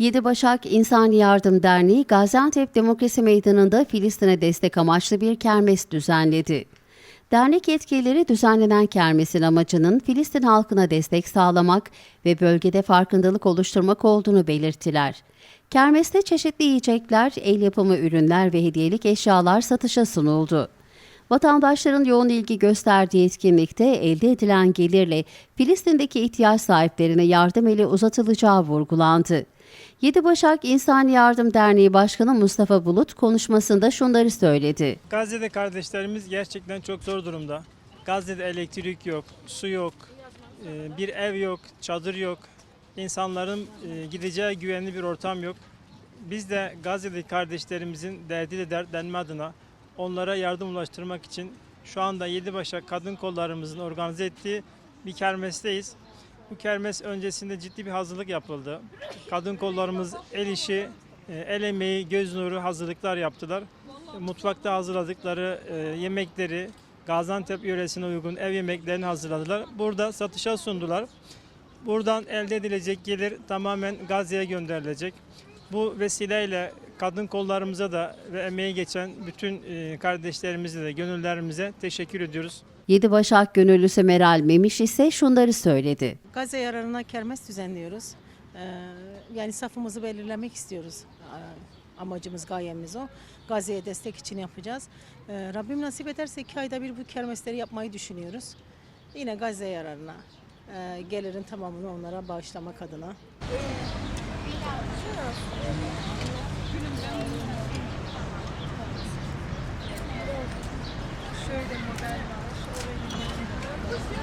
Yedi Başak İnsani Yardım Derneği Gaziantep Demokrasi Meydanı'nda Filistin'e destek amaçlı bir kermes düzenledi. Dernek yetkilileri düzenlenen kermesin amacının Filistin halkına destek sağlamak ve bölgede farkındalık oluşturmak olduğunu belirttiler. Kermeste çeşitli yiyecekler, el yapımı ürünler ve hediyelik eşyalar satışa sunuldu. Vatandaşların yoğun ilgi gösterdiği etkinlikte elde edilen gelirle Filistin'deki ihtiyaç sahiplerine yardım eli uzatılacağı vurgulandı. Yedi Başak İnsani Yardım Derneği Başkanı Mustafa Bulut konuşmasında şunları söyledi. Gazze'de kardeşlerimiz gerçekten çok zor durumda. Gazze'de elektrik yok, su yok, e, bir ev yok, çadır yok. İnsanların e, gideceği güvenli bir ortam yok. Biz de Gazze'deki kardeşlerimizin derdiyle dertlenme adına onlara yardım ulaştırmak için şu anda Yedibaşak Kadın Kollarımızın organize ettiği bir kermesteyiz. Bu kermes öncesinde ciddi bir hazırlık yapıldı. Kadın kollarımız el işi, e, el emeği, göz nuru hazırlıklar yaptılar. Mutfakta hazırladıkları e, yemekleri Gaziantep yöresine uygun ev yemeklerini hazırladılar. Burada satışa sundular. Buradan elde edilecek gelir tamamen Gazze'ye gönderilecek. Bu vesileyle kadın kollarımıza da ve emeği geçen bütün e, kardeşlerimize de gönüllerimize teşekkür ediyoruz. Yedi Başak gönüllüsü Meral Memiş ise şunları söyledi. Gazze yararına kermes düzenliyoruz. Ee, yani safımızı belirlemek istiyoruz. Ee, Amacımız, gayemiz o. Gazze'ye destek için yapacağız. Ee, Rabbim nasip ederse iki ayda bir bu kermesleri yapmayı düşünüyoruz. Yine Gazze yararına. gelirin tamamını onlara bağışlamak adına. Şöyle model var. Şöyle model var.